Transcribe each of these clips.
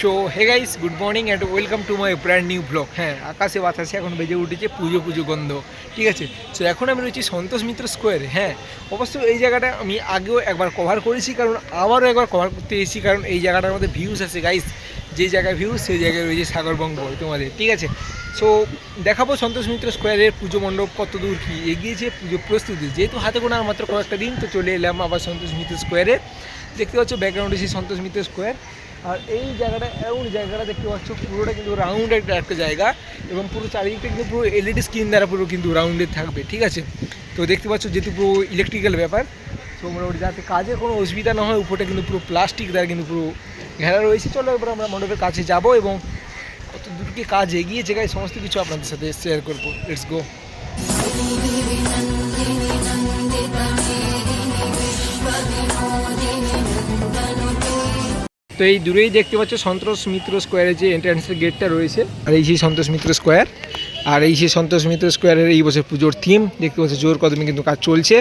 So hey guys good morning and welcome to my brand new blog হ্যাঁ আকাশে বাতাসে এখন বেজে উঠেছে পুজো পুজো গন্ধ। ঠিক আছে? সো এখন আমি রয়েছি সন্তোষ মিত্র স্কোয়ারে হ্যাঁ। অবশ্য এই জায়গাটা আমি আগেও একবার কভার করেছি, কারণ আবারও একবার কভার করতে এসেছি, কারণ এই জায়গাটার মধ্যে ভিউজ আছে গাইস যে জায়গায় ভিউজ সেই জায়গায় রয়েছে সাগরবঙ্গ তোমাদের, ঠিক আছে? সো দেখাবো সন্তোষ মিত্র স্কোয়ারের পুজো মণ্ডপ কত দূর কী এগিয়েছে পুজো প্রস্তুতি। যেহেতু হাতে গোনা আর মাত্র কয়েকটা দিন, তো চলে এলাম আবার সন্তোষ মিত্র স্কোয়ারে দেখতে পাচ্ছ ব্যাকগ্রাউন্ডে সেই সন্তোষ মিত্র স্কোয়ার আর এই জায়গাটা, এমন জায়গাটা দেখতে পাচ্ছ, পুরোটা কিন্তু রাউন্ড একটা একটা জায়গা এবং পুরো চারিদিকটা কিন্তু পুরো এলইডি স্ক্রিন দ্বারা পুরো কিন্তু রাউন্ডে থাকবে, ঠিক আছে? তো দেখতে পাচ্ছ যেহেতু পুরো ইলেকট্রিক্যাল ব্যাপার, তো মোটামুটি যাতে কাজে কোনো অসুবিধা না হয়, উপরটা কিন্তু পুরো প্লাস্টিক দ্বারা কিন্তু পুরো ঘেরা রয়েছে, চলো এবার আমরা মণ্ডপের কাছে যাব এবং কত দূর কি কাজ এগিয়েছে গাই সমস্ত কিছু আপনাদের সাথে শেয়ার করব। লেটস গো তো এই দূরেই দেখতে পাচ্ছ সন্তোষ মিত্র স্কোয়ারের যে এন্ট্রান্সের গেটটা রয়েছে, আর এই সেই সন্তোষ মিত্র স্কোয়ার। আর এই সেই সন্তোষ মিত্র স্কোয়ারের এই বছর পুজোর থিম দেখতে পাচ্ছ জোর কদমে কিন্তু কাজ চলছে।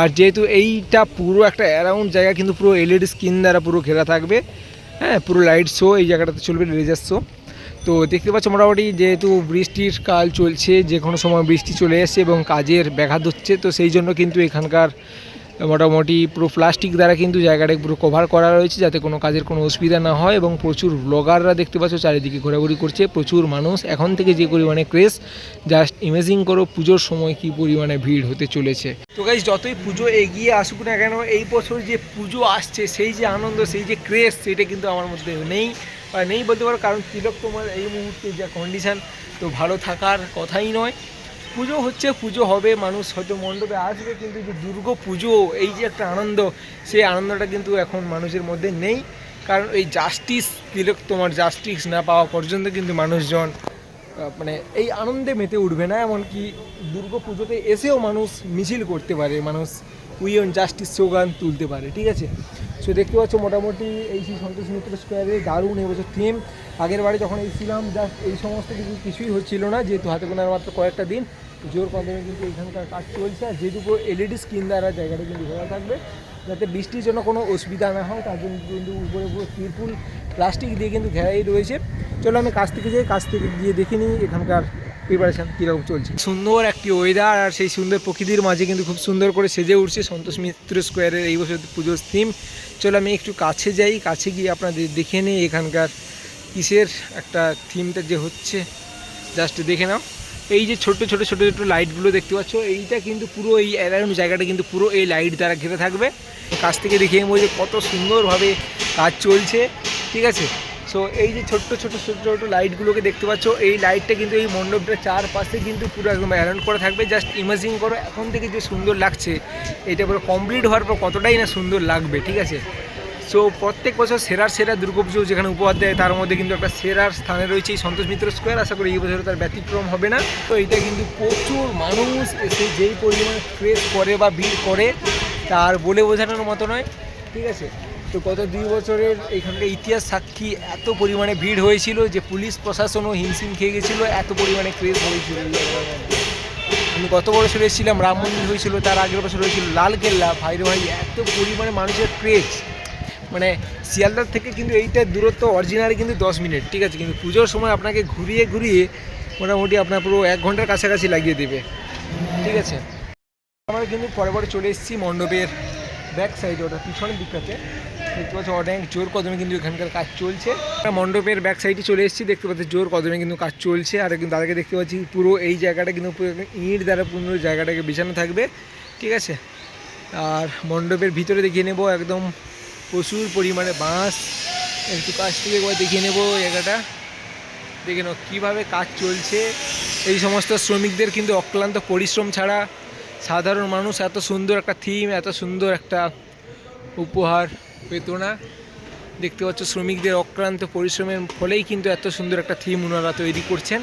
আর যেহেতু এইটা পুরো একটা অ্যারাউন্ড জায়গা, কিন্তু পুরো এলইডি স্ক্রিন দ্বারা পুরো ঘেরা থাকবে। হ্যাঁ পুরো লাইট শো এই জায়গাটাতে চলবে লেজার শো তো দেখতে পাচ্ছ মোটামুটি যেহেতু বৃষ্টির কাল চলছে যে কোনো সময় বৃষ্টি চলে এসছে এবং কাজের ব্যাঘাত হচ্ছে, তো সেই জন্য কিন্তু এখানকার মোটামুটি পুরো প্লাস্টিক দ্বারা কিন্তু জায়গাটা পুরো কভার করা রয়েছে যাতে কোনো কাজের কোনো অসুবিধা না হয় এবং প্রচুর ব্লগাররা দেখতে পাচ্ছ চারিদিকে ঘোরাঘুরি করছে, প্রচুর মানুষ। এখন থেকে যে পরিমাণে ক্রেজ জাস্ট ইমেজিং করো পুজোর সময় কি পরিমাণে ভিড় হতে চলেছে। তো গাইজ যতই পুজো এগিয়ে আসুক না কেন, এই বছর যে পুজো আসছে, সেই যে আনন্দ, সেই যে ক্রেজ সেটা কিন্তু আমার মধ্যে নেই। নেই বলতে পারো, কারণ তিলক তোমার এই মুহূর্তে যা কন্ডিশান তো ভালো থাকার কথাই নয়। পুজো হচ্ছে, পুজো হবে, মানুষ হয়তো মণ্ডপে আসবে, কিন্তু যে দুর্গা পুজো, এই যে একটা আনন্দ, সেই আনন্দটা কিন্তু এখন মানুষের মধ্যে নেই। কারণ এই জাস্টিস তিলক, তোমার জাস্টিস না পাওয়া পর্যন্ত কিন্তু মানুষজন মানে এই আনন্দে মেতে উঠবে না। এমনকি দুর্গা পুজোতে এসেও মানুষ মিছিল করতে পারে, মানুষ উই অন জাস্টিস স্লোগান তুলতে পারে, ঠিক আছে? সো দেখতে পাচ্ছ মোটামুটি এই সেই সন্তোষ মিত্র স্কোয়ারে দারুণ এবছর থিম আগের বারে যখন এসেছিলাম জাস্ট এই সমস্ত কিছু কিছুই হচ্ছিল না, যেহেতু হাতে গোনার মাত্র কয়েকটা দিন, জোর কদমে কিন্তু এখানকার কাজ চলছে। আর যেটুকু এলইডি স্ক্রিন দ্বারা জায়গাটা কিন্তু ঘোরা থাকবে, যাতে বৃষ্টির জন্য কোনো অসুবিধা না হয়, তার জন্য কিন্তু উপরে পুরো তিরপুল প্লাস্টিক দিয়ে কিন্তু ঘেরাই রয়েছে। চলো আমি কাছ থেকে যাই, কাছ থেকে গিয়ে দেখে নিই এখানকার প্রিপারেশন কীরকম চলছে? সুন্দর একটি ওয়েদার আর সেই সুন্দর প্রকৃতির মাঝে কিন্তু খুব সুন্দর করে সেজে উঠছে সন্তোষ মিত্র স্কোয়ারের এই বছর পুজোর থিম চলো আমি একটু কাছে যাই, কাছে গিয়ে আপনাদের দেখে নিই এখানকার কিসের একটা থিমটা যে হচ্ছে। জাস্ট দেখে নাও। এই যে ছোট ছোট ছোট ছোট লাইটগুলো দেখতে পাচ্ছ, এইটা কিন্তু পুরো এই অ্যারাউন্ড জায়গাটা কিন্তু পুরো এই লাইট দ্বারা ঘিরে থাকবে। কাছ থেকে দেখে যে কত সুন্দরভাবে কাজ চলছে। ঠিক আছে? সো এই যে ছোট্ট ছোট ছোট ছোট লাইটগুলোকে দেখতে পাচ্ছ, এই লাইটটা কিন্তু এই মণ্ডপটার চারপাশে কিন্তু পুরো একদম অ্যারাউন্ড করা থাকবে। জাস্ট ইমাজিন করো, এখন থেকে যে সুন্দর লাগছে, এটা পুরো কমপ্লিট হওয়ার পর কতটাই না সুন্দর লাগবে, ঠিক আছে? সো প্রত্যেক বছর সেরার সেরা দুর্গাপুজো যেখানে উপহার দেয়, তার মধ্যে কিন্তু একটা সেরার স্থানে রয়েছে এই সন্তোষ মিত্র স্কোয়ার আশা করি এই বছর তার ব্যতিক্রম হবে না। তো এটা কিন্তু প্রচুর মানুষ এসে যেই পরিমাণে ক্রেজ করে বা ভিড় করে, তার বলে বোঝানোর মতো নয়। ঠিক আছে? তো গত দুই বছরের এখানকার ইতিহাস সাক্ষী এত পরিমাণে ভিড় হয়েছিল যে পুলিশ প্রশাসনও হিমশিম খেয়ে গেছিল, এত পরিমাণে ক্রেজ হয়েছিল। আমি গত বছর এসেছিলাম, রাম মন্দির হয়েছিল, তার আগের বছর হয়েছিল লালকেল্লা। ভাইরে ভাই, এত পরিমাণে মানুষের ক্রেজ মানে শিয়ালদার থেকে কিন্তু এইটার দূরত্ব অরিজিনালি কিন্তু দশ মিনিট, ঠিক আছে? কিন্তু পুজোর সময় আপনাকে ঘুরিয়ে ঘুরিয়ে মোটামুটি আপনার পুরো এক ঘণ্টার কাছাকাছি লাগিয়ে দেবে, ঠিক আছে? আমরা কিন্তু পরে পরে চলে এসেছি মণ্ডপের ব্যাক সাইডে, ওটা পিছনের দিকটাতে দেখতে পাচ্ছি, অনেক জোর কদমে কিন্তু এখানকার কাজ চলছে। মণ্ডপের ব্যাক সাইডে চলে এসেছি, দেখতে পাচ্ছি, জোর কদমে কিন্তু কাজ চলছে। আর কিন্তু তাদেরকে দেখতে পাচ্ছি, পুরো এই জায়গাটা কিন্তু ইট দ্বারা পুরো জায়গাটাকে বিছানো থাকবে। ঠিক আছে? আর মণ্ডপের ভিতরে দেখিয়ে নেব, একদম প্রচুর পরিমাণে বাঁশ। একটু কাছ থেকে একবার দেখিয়ে নেব জায়গাটা। দেখে নাও, কীভাবে কাজ চলছে। এই সমস্ত শ্রমিকদের কিন্তু অক্লান্ত পরিশ্রম ছাড়া সাধারণ মানুষ, এত সুন্দর একটা থিম এত সুন্দর একটা উপহার পেত না। দেখতে পাচ্ছ শ্রমিকদের অক্লান্ত পরিশ্রমের ফলেই কিন্তু এত সুন্দর একটা থিম ওনারা তৈরি করছেন।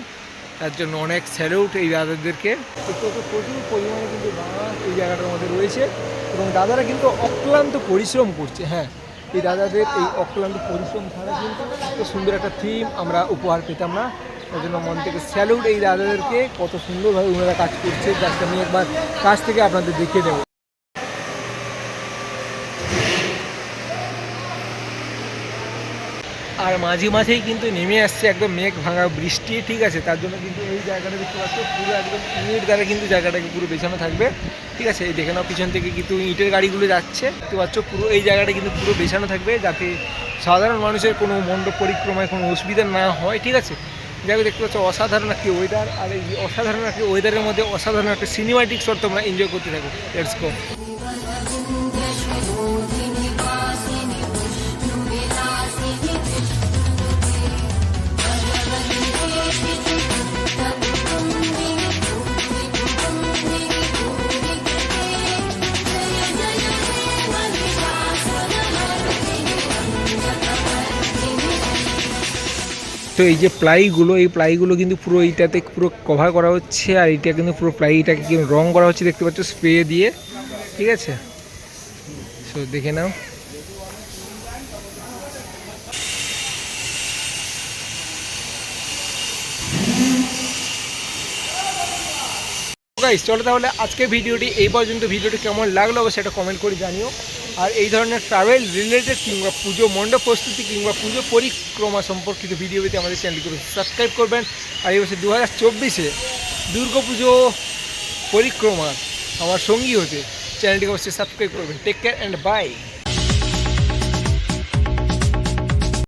তার জন্য অনেক স্যালুট এই দাদাদেরকে। প্রচুর পরিমাণে কিন্তু বাঁশ এই জায়গাটার মধ্যে রয়েছে এবং দাদারা কিন্তু অক্লান্ত পরিশ্রম করছে হ্যাঁ। এই দাদাদের এই অক্লান্ত পরিশ্রম ছাড়া কিন্তু এত সুন্দর একটা থিম আমরা উপহার পেতাম না। তার জন্য মন থেকে স্যালুট এই দাদাদেরকে। কত সুন্দরভাবে ওনারা কাজ করছে জাস্ট আমি একবার কাছ থেকে আপনাদের দেখিয়ে দেবো। আর মাঝে মাঝেই কিন্তু নেমে আসছে একদম মেঘ ভাঙা বৃষ্টি, ঠিক আছে? তার জন্য কিন্তু এই জায়গাটা দেখতে পাচ্ছ, পুরো একদম ইটের দ্বারা কিন্তু জায়গাটাকে পুরো বেছানো থাকবে, ঠিক আছে? এই দেখে নাও পিছন থেকে কিন্তু ইটের গাড়িগুলো যাচ্ছে। দেখতে পাচ্ছ, পুরো এই জায়গাটা কিন্তু পুরো বেছানো থাকবে যাতে সাধারণ মানুষের কোনো মণ্ডপ পরিক্রমায় কোনো অসুবিধা না হয়, ঠিক আছে? যাকে দেখতে পাচ্ছ, অসাধারণ একটি ওয়েদার আর এই অসাধারণ একটি ওয়েদারের মধ্যে অসাধারণ একটা সিনেমাটিক শট তোমরা এনজয় করতে থাকো। লেটস গো তো এই যে প্লাইগুলো, এই প্লাইগুলো কিন্তু পুরো এইটাতে পুরো কভার করা হচ্ছে আর এটা কিন্তু পুরো প্লাইটাকে কিন্তু রং করা হচ্ছে, দেখতে পাচ্ছ স্প্রে দিয়ে, ঠিক আছে? সো দেখে নাও। চলো তাহলে আজকে ভিডিওটি এই পর্যন্ত। ভিডিওটি কেমন লাগল সেটা কমেন্ট করে জানিও। আর এই ধরনের ট্রাভেল রিলেটেড কিংবা পুজো, মণ্ডপ প্রস্তুতি কিংবা পুজো পরিক্রমা সম্পর্কিত ভিডিও পেতে আমাদের চ্যানেলটিকে সাবস্ক্রাইব করবেন। আর এই বছর দু হাজার চব্বিশে দুর্গা পুজো পরিক্রমা আমার সঙ্গী হতে চ্যানেলটিকে অবশ্যই সাবস্ক্রাইব করবেন। Take care and by